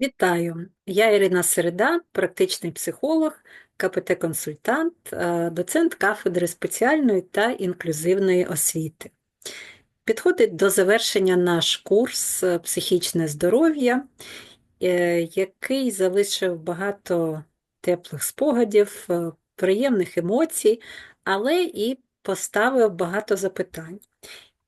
Вітаю! Я Ірина Середа, практичний психолог, КПТ-консультант, е, доцент кафедри спеціальної та інклюзивної освіти. Підходить до завершення наш курс е, Психічне здоров'я, е, який залишив багато теплих спогадів, приємних емоцій, але і поставив багато запитань.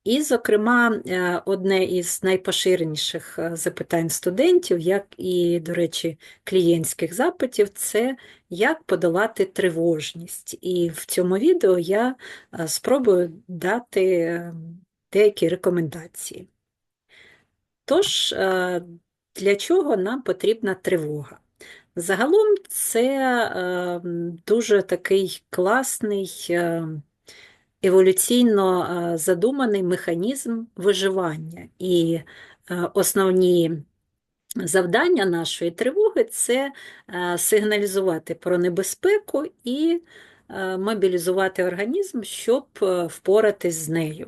І, зокрема, е, одне із найпоширеніших е, запитань студентів, як і, до речі, клієнтських запитів, це як подолати тривожність. І в цьому відео я е, спробую дати деякі рекомендації. Тож, для чого нам потрібна тривога? Загалом це дуже такий класний еволюційно е, задуманий механізм виживання. І е, основні завдання нашої тривоги це е, сигналізувати про небезпеку і мобілізувати організм, щоб впоратись з нею.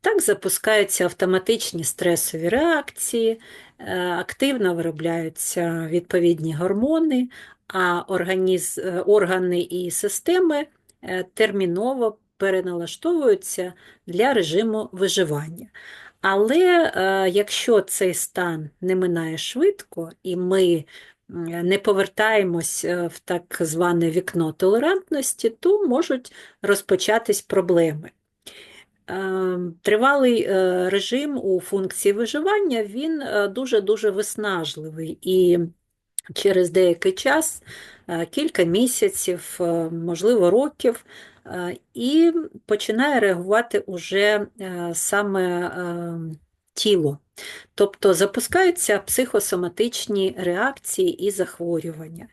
Так запускаються автоматичні стресові реакції, активно виробляються відповідні гормони, а організ... органи і системи терміново переналаштовуються для режиму виживання. Але е, якщо цей стан не минає швидко, і ми не повертаємось е, в так зване вікно толерантності, то можуть розпочатись проблеми. Е, тривалий е, режим у функції виживання він дуже-дуже виснажливий і через деякий час, кілька місяців, можливо, років, і починає реагувати уже е, саме е, тіло. Тобто запускаються психосоматичні реакції і захворювання.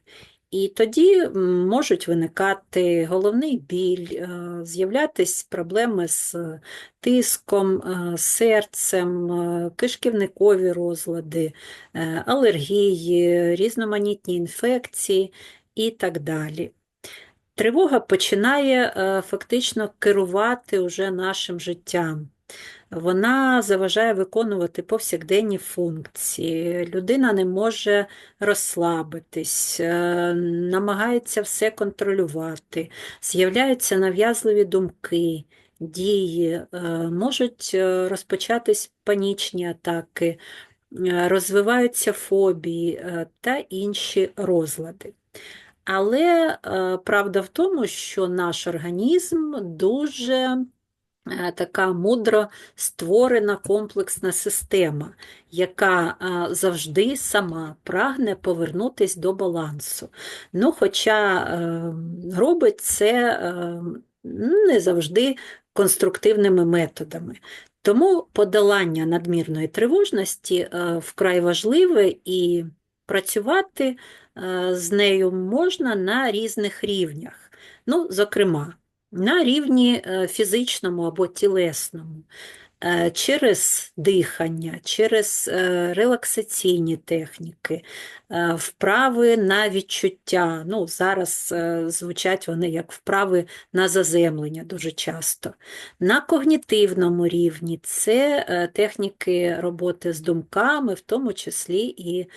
І тоді можуть виникати головний біль, з'являтись проблеми з тиском, серцем, кишківникові розлади, алергії, різноманітні інфекції і так далі. Тривога починає е, фактично керувати уже нашим життям. Вона заважає виконувати повсякденні функції, людина не може розслабитись, е, намагається все контролювати, з'являються нав'язливі думки, дії, е, можуть розпочатись панічні атаки, розвиваються фобії та інші розлади. Але е, правда в тому, що наш організм дуже е, така мудро створена комплексна система, яка е, завжди сама прагне повернутися до балансу. Ну, Хоча робить це не завжди конструктивними методами. Тому подолання надмірної тривожності вкрай важливе і працювати Е, з нею можна на різних рівнях. Ну, Зокрема, на рівні е, фізичному або тілесному. Е, через дихання, через е, релаксаційні техніки, е, вправи на відчуття. Ну, Зараз звучать вони як вправи на заземлення дуже часто. На когнітивному рівні це техніки роботи з думками, в тому числі і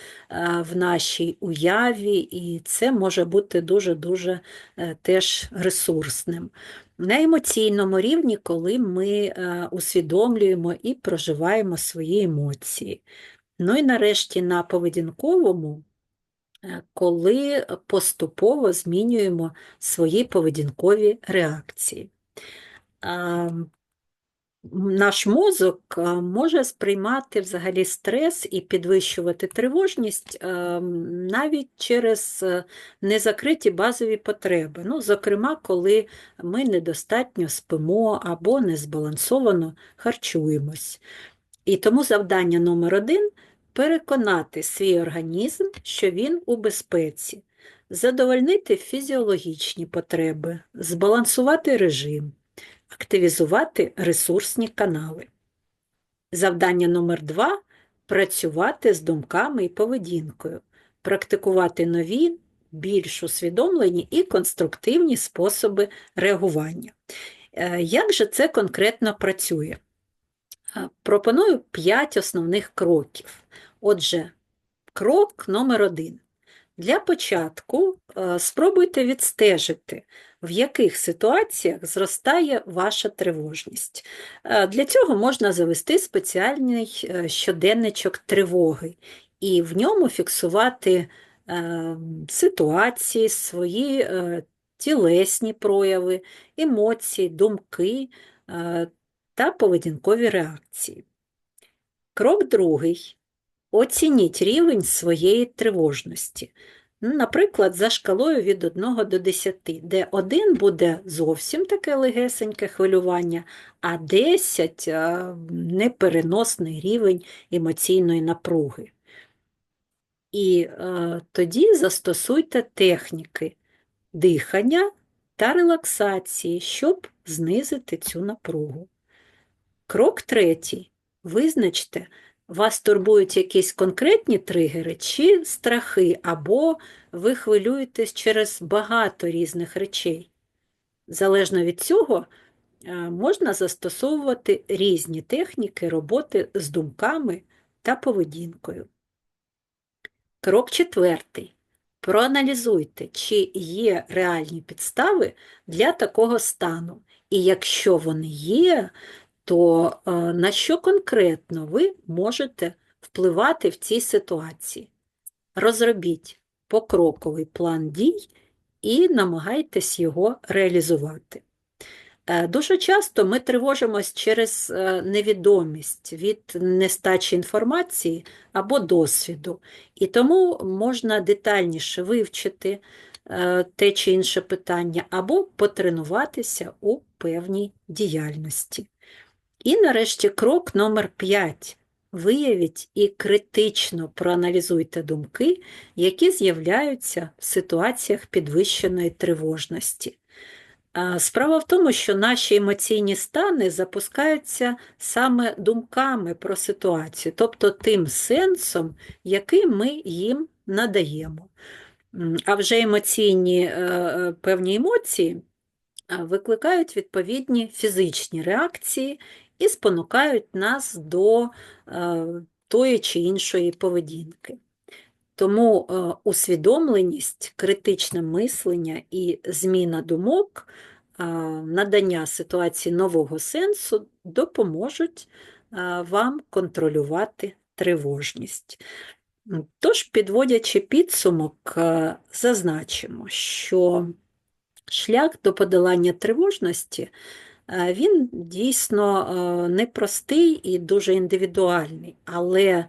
в нашій уяві, і це може бути дуже-дуже теж ресурсним на емоційному рівні, коли ми е, усвідомлюємо і проживаємо свої емоції. Ну і нарешті на поведінковому, е, коли поступово змінюємо свої поведінкові реакції наш мозок е, може сприймати взагалі стрес і підвищувати тривожність е, навіть через е, незакриті базові потреби. Ну, Зокрема, коли ми недостатньо спимо або незбалансовано харчуємось. І тому завдання номер один переконати свій організм, що він у безпеці, задовольнити фізіологічні потреби, збалансувати режим активізувати ресурсні канали. Завдання номер два працювати з думками і поведінкою, практикувати нові, більш усвідомлені і конструктивні способи реагування. Е, як же це конкретно працює? Е, пропоную 5 основних кроків. Отже, Крок номер один. Для початку е, спробуйте відстежити, в яких ситуаціях зростає ваша тривожність. Е, Для цього можна завести спеціальний е, щоденничок тривоги і в ньому фіксувати ситуації, свої тілесні прояви, емоції, думки та поведінкові реакції. Крок другий. Оцініть рівень своєї тривожності. Ну, Наприклад, за шкалою від 1 до 10, де 1 буде зовсім таке легесеньке хвилювання, а 10 непереносний рівень емоційної напруги. І е, тоді застосуйте техніки дихання та релаксації, щоб знизити цю напругу. Крок третій. Визначте, вас турбують якісь конкретні тригери чи страхи, або ви хвилюєтесь через багато різних речей. Залежно від цього, е, можна застосовувати різні техніки роботи з думками та поведінкою. Крок четвертий. Проаналізуйте, чи є реальні підстави для такого стану. І якщо вони є, то е, на що конкретно ви можете впливати в цій ситуації? Розробіть покроковий план дій і намагайтесь його реалізувати. Е, Дуже часто ми тривожимось через е, невідомість від нестачі інформації або досвіду, і тому можна детальніше вивчити те чи інше питання або потренуватися у певній діяльності. І нарешті крок номер 5. Виявіть і критично проаналізуйте думки, які з'являються в ситуаціях підвищеної тривожності. Справа в тому, що наші емоційні стани запускаються саме думками про ситуацію, тобто тим сенсом, який ми їм надаємо. А вже емоційні е, е, певні емоції викликають відповідні фізичні реакції і спонукають нас до е, тої чи іншої поведінки. Тому е, усвідомленість, критичне мислення і зміна думок, е, надання ситуації нового сенсу допоможуть вам контролювати тривожність. Тож, підводячи підсумок, зазначимо, що шлях до подолання тривожності він дійсно е, непростий і дуже індивідуальний, але е,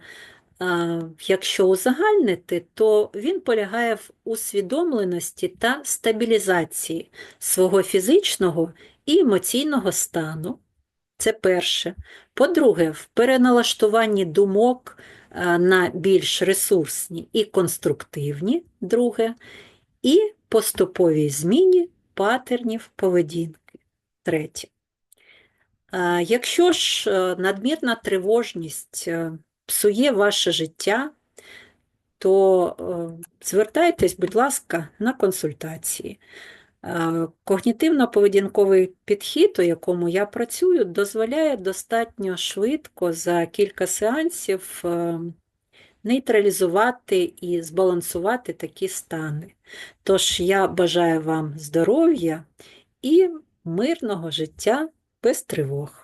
якщо узагальнити, то він полягає в усвідомленості та стабілізації свого фізичного і емоційного стану. Це перше. По-друге, в переналаштуванні думок е, на більш ресурсні і конструктивні, друге, і поступовій зміні патернів поведінки. Третє. Якщо ж е, надмірна тривожність е, псує ваше життя, то е, звертайтесь, будь ласка, на консультації. Когнітивно-поведінковий підхід, у якому я працюю, дозволяє достатньо швидко за кілька сеансів нейтралізувати і збалансувати такі стани. Тож я бажаю вам здоров'я і мирного життя без тривог.